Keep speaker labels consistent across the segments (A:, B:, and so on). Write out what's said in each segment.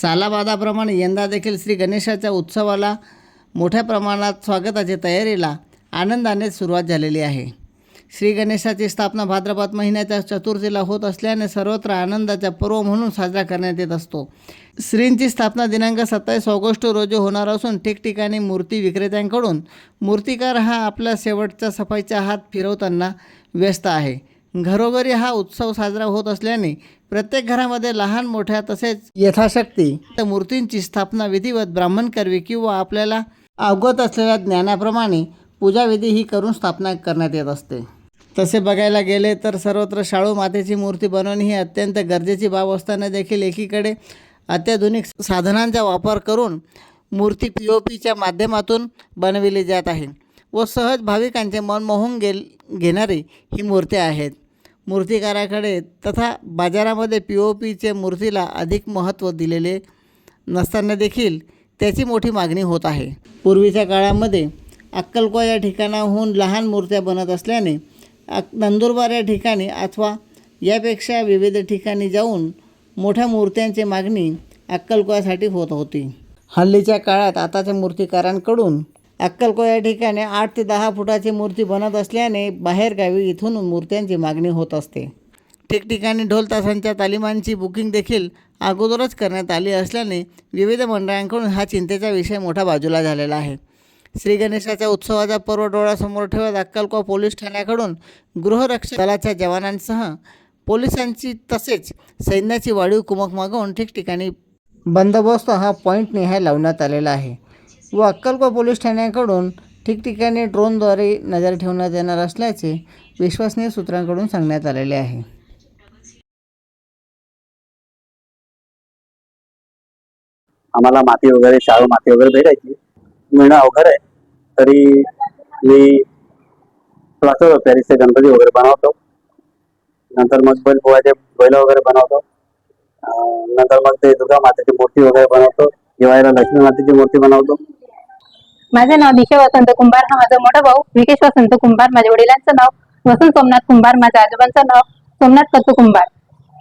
A: सालाबादाप्रमाणे यंदा देखील श्री गणेशाच्या उत्सवाला मोठ्या प्रमाणात स्वागताच्या तयारीला आनंदाने सुरुवात झालेली आहे. श्री गणेशाची स्थापना भाद्रपद महिन्याच्या चतुर्थीला होत असल्याने सर्वत्र आनंदाचा पर्व म्हणून साजरा करण्यात येत असतो. श्रींची स्थापना दिनांक सत्तावीस ऑगस्ट रोजी होणार असून ठिकठिकाणी मूर्ती विक्रेत्यांकडून मूर्तिकार हा आपल्या शेवटचा सफाईचा हात फिरवताना व्यस्त आहे. घरोघरी हा उत्सव साजरा होत असल्याने प्रत्येक घरामध्ये लहान मोठ्या तसेच यथाशक्ती तर मूर्तींची स्थापना विधिवत ब्राह्मण करवी किंवा आपल्याला अवगत असलेल्या ज्ञानाप्रमाणे पूजाविधी ही करून स्थापना करण्यात येत असते. तसे बघायला गेले तर सर्वत्र शाळू मातेची मूर्ती बनवणे ही अत्यंत गरजेची बाब असताना देखील एकीकडे अत्याधुनिक साधनांचा वापर करून मूर्ती पी ओ पीच्या माध्यमातून बनविली जात आहे व सहज भाविकांचे मन मोहून गे घेणारी ही मूर्ती आहेत. मूर्तिकाराकडे तथा बाजारामध्ये पी ओ पीचे मूर्तीला अधिक महत्त्व दिलेले नसताना देखील त्याची मोठी मागणी होत आहे. पूर्वीच्या काळामध्ये अक्कलकोवा या ठिकाणाहून लहान मूर्त्या बनत असल्याने अक नंदुरबार या ठिकाणी अथवा यापेक्षा विविध ठिकाणी जाऊन मोठ्या मूर्त्यांची मागणी अक्कलकोयासाठी होत होती. हल्लीच्या काळात आताच्या मूर्तिकारांकडून अक्कलकोया या ठिकाणी आठ ते दहा फुटाची मूर्ती बनत असल्याने बाहेरगावी इथून मूर्त्यांची मागणी होत असते. ठिकठिकाणी ढोल तासांच्या तालिमांची बुकिंग देखील अगोदरच करण्यात आली असल्याने विविध मंडळांकडून हा चिंतेचा विषय मोठा बाजूला झालेला आहे. श्री गणेशाच्या उत्सवाचा पर्व डोळ्यासमोर ठेवत अक्कलकोवा पोलीस ठाण्याकडून गृहरक्षक दलाच्या जवानांसह पोलिसांची तसेच सैन्याची वाढीव कुमक मागवून ठिकठिकाणी बंदोबस्त हा पॉईंट निहाय लावण्यात आलेला आहे. व अक्कलकोवा पोलीस ठाण्याकडून ठिकठिकाणी ड्रोनद्वारे नजर ठेवण्यात येणार असल्याचे विश्वसनीय सूत्रांकडून सांगण्यात आलेले आहे.
B: आम्हाला माती वगैरे शाळू माती वगैरे भेटायची. मिळणं अवघड आहे. तरी मी वाचवतो पॅरिसचे गणपती वगैरे बनवतो. नंतर मग बैल पोहायचे बैल वगैरे बनवतो. नंतर मग ते दुर्गा मातेची मूर्ती वगैरे बनवतो. दिवाळीला लक्ष्मी मातेची मूर्ती बनवतो.
C: माझे नाव दिशा वसंत कुंभार हा माझा मोठा भाऊ विकेश वसंत कुंभार माझ्या वडिलांचं नाव वसंत सोमनाथ कुंभार माझ्या आजोबांचं नाव सोमनाथ कत्तू कुंभार.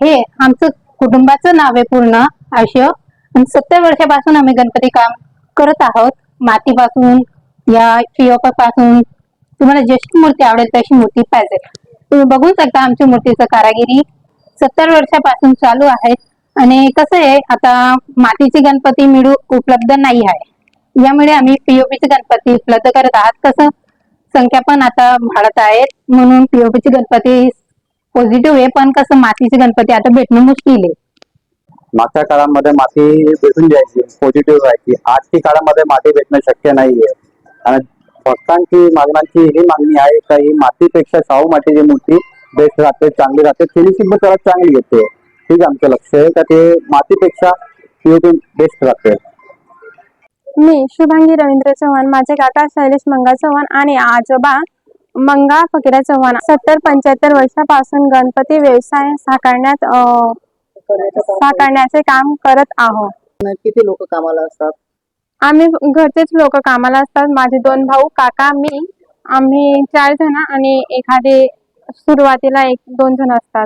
C: हे आमचं कुटुंबाचं नाव आहे पूर्ण आयुष्य. सत्तर वर्षापासून आम्ही गणपती काम करत आहोत. मातीपासून या फिओपपासून. तुम्हाला ज्येष्ठ मूर्ती आवडेल तशी मूर्ती पाहिजे. तुम्ही बघू शकता आमची मूर्तीचं कारागिरी सत्तर वर्षापासून चालू आहे. आणि कसं आहे आता मातीचे गणपती मिळू उपलब्ध नाही आहे. यामुळे आम्ही पीओपीचे गणपती उपलब्ध करत आहात. कसं? संख्या पण आता वाढत आहेत. म्हणून पीओपीचे गणपती पॉझिटिव्ह आहे पण कसं मातीचे गणपती आता भेटणं मुश्किल आहे.
B: मागच्या काळामध्ये माती भेटून जायची पॉझिटिव्ह राहायची आजच्या काळामध्ये माती भेटणं शक्य नाहीये. आणि भक्तांची मागण्यांची ही मागणी आहे का ही मातीपेक्षा शाहू मातीची मूर्ती बेस्ट राहते चांगली राहते फिनिशिंग चांगली येते ठीक आमचं लक्ष आहे का ते मातीपेक्षा पीओपी बेस्ट राहते.
D: मी शुभांगी रवींद्र चव्हाण माझे काका शैलेश मंगा चव्हाण आणि आजोबा मंगा फकीरा चव्हाण. सत्तर पंच्याहत्तर वर्षापासून गणपती व्यवसाय साकारण्यात साकारण्याचे काम करत आहोत.
A: किती लोक कामाला असतात?
D: आम्ही घरचेच लोक कामाला असतात. माझे दोन भाऊ काका मी आम्ही चार जण आणि एखादे सुरुवातीला एक दोन जण असतात.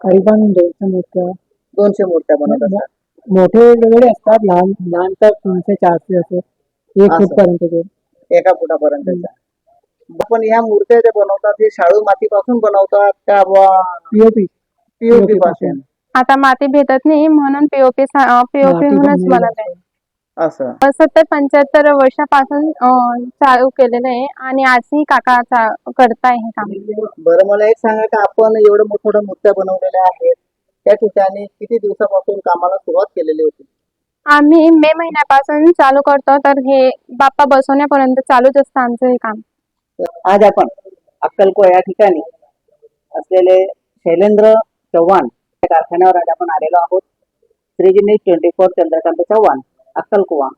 E: करीबन दोनशे मूर्त्या
A: दोनशे मूर्त्या बनत असतात.
E: मोठे वेगळे असतात लहान लहान तर तीनशे चारशे असे. एक
A: असं.
E: फूट पर्यंत
A: एका फुटापर्यंतच्या. पण ह्या मूर्त्या ज्या बनवतात हे शाळू मातीपासून बनवतात का
E: पीओपी
A: पीओपी पासून?
D: आता माती भेटत नाही म्हणून पीओपी पीओपी म्हणूनच
E: बनवली
D: बनत आहे
A: असं.
D: सत्तर पंच्याहत्तर वर्षापासून अं, चालू केलेलं आहे आणि आजही काका चा- करताय हे काम.
A: बरं मला एक सांगा का आपण एवढं मोठ्या मूर्त्या बनवलेल्या आहेत त्या ठिकाणी किती दिवसापासून कामाला सुरुवात केलेली होती?
D: आम्ही मे महिन्यापासून चालू करतो तर हे बाप्पा बसवण्यापर्यंत चालूच असतं आमचं हे काम.
A: आज आपण अक्कलकोट या ठिकाणी असलेले शैलेंद्र चव्हाण या कारखान्यावर आज आपण आलेलो आहोत. Shriji news twenty four Chandrakant Chavan अक्कलकुवा.